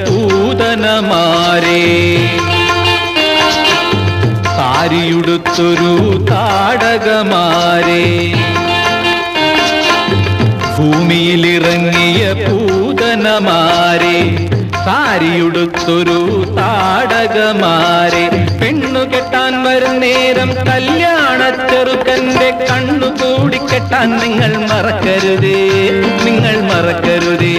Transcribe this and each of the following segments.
പൂതനമാരേ താരിയുടുത്തൊരു താടകമാരേ. ഭൂമിയിലിറങ്ങിയ പൂതനമാരെ താരിയുടുത്തൊരു താടകമാരെ. പെണ്ണു കെട്ടാൻ വരും നേരം കല്യാണ ചെറുക്കന്റെ കണ്ണു കൂടിക്കെട്ടാൻ നിങ്ങൾ മറക്കരുതേ നിങ്ങൾ മറക്കരുതേ.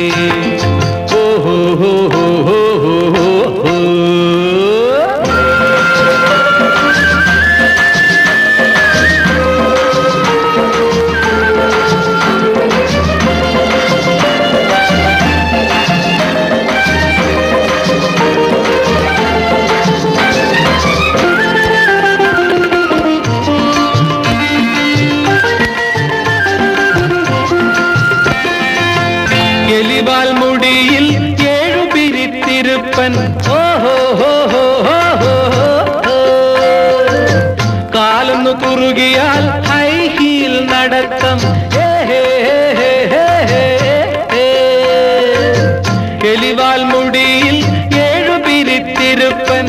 കുറുകിയാൽ ഹൈ ഹീൽ നടത്തം. എലിവാൽ മുടിയിൽ ഏഴു പിരിത്തിരുപ്പൻ.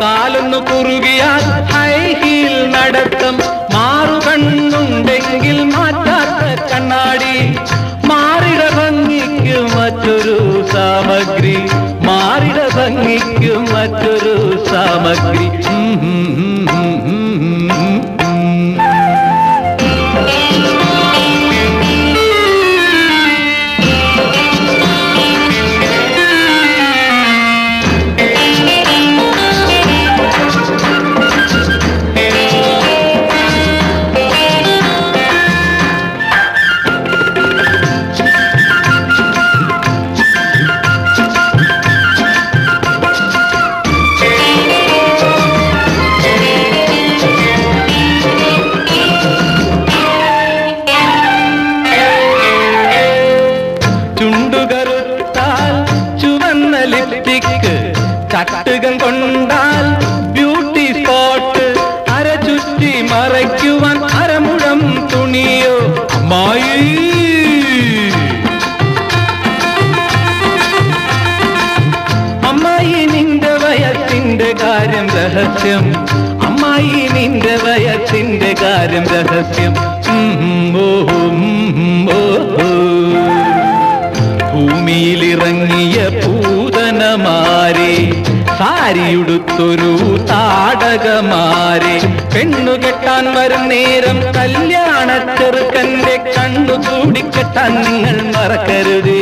കാലൊന്നു കുറുകിയാൽ ഹൈ ഹീൽ നടത്തം. മാറുകണ്ണുണ്ടെങ്കിൽ മാറ്റാത്ത കണ്ണാടി. മാറിട ഭംഗിക്ക് മറ്റൊരു സാമഗ്രി. മാറിട ഭംഗിക്ക് മറ്റൊരു സാമഗ്രി. ചട്ടുകം കൊണ്ടാൽ ബ്യൂട്ടി സ്പോട്ട്. അര ചുറ്റി മറയ്ക്കുവാൻ അരമുഴം തുണിയോ മായി. അമ്മായി നിന്റെ വയത്തിന്റെ കാര്യം രഹസ്യം. അമ്മായി നിന്റെ വയത്തിന്റെ കാര്യം രഹസ്യം. ഭൂമിയിലിറങ്ങിയ പൂതനമാരെ സാരിയുടുത്തൊരു താടകമാരെ. പെണ്ണു കെട്ടാൻ വരും നേരം കല്യാണ ചെറുക്കന്റെ കണ്ണു കൂടിക്കെട്ടാൻ നിങ്ങൾ മറക്കരുതേ.